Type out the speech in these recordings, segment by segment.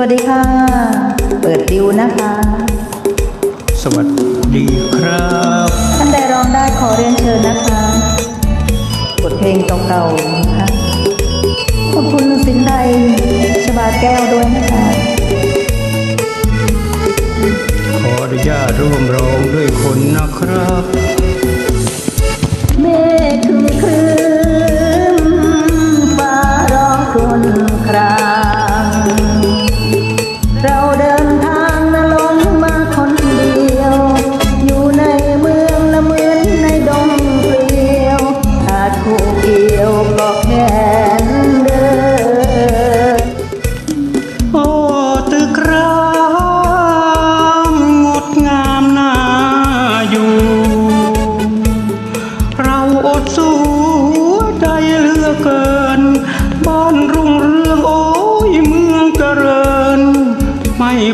วัสดีค่ะ เปิดดิวนะคะ สวัสดีครับ ท่านใดร้องได้ขอเรียนเชิญนะคะบทเพลงเก่าๆนะคะขอบคุณสินไดชบาแก้วด้วยนะคะ ขออนุญาตร่วมร้องด้วยคนนะครับ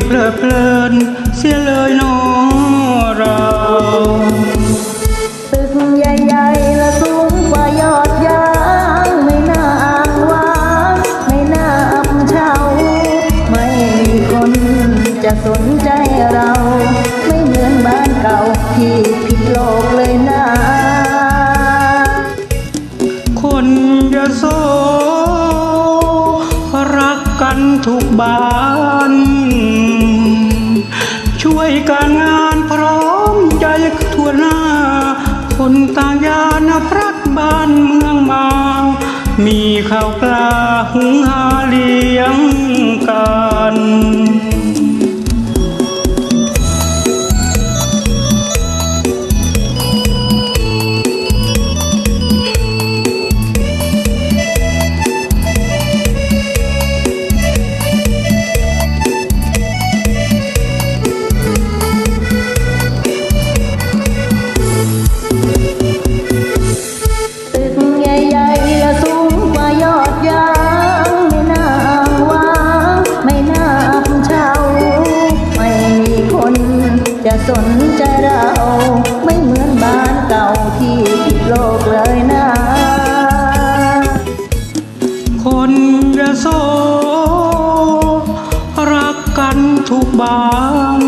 เพลิดเพลินเสียเลยน้อเราตึกใหญ่ๆและสูงกว่ายอดยางไม่น่าอ้างว้างไม่น่าอับเฉาไม่มีคนจะสนใจเรา ไม่เหมือนบ้านเก่าที่ผิดโลกเลยนะคนยโสรักกันทุกบ้าน การงานพร้อมใจทั่วหน้า คนต่างยานพรัฐบ้านเมืองมา มีข้าวปลาหุงหาเลี้ยง สนใจเราไม่เหมือนบ้านเก่าที่ผิดโลกเลยนะ คนยโสรักกันทุกบ้าน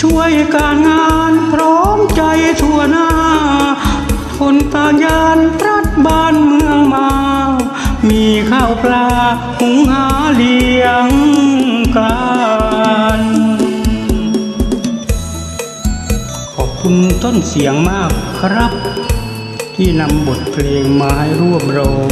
ช่วยการงานพร้อมใจทั่วหน้า คนต่างยานรัดบ้านเมืองมา มีข้าวปลาหุงหาเลี้ยงกัน ต้นเสียงมากครับ ที่นำบทเพลงมาให้ร่วมร้อง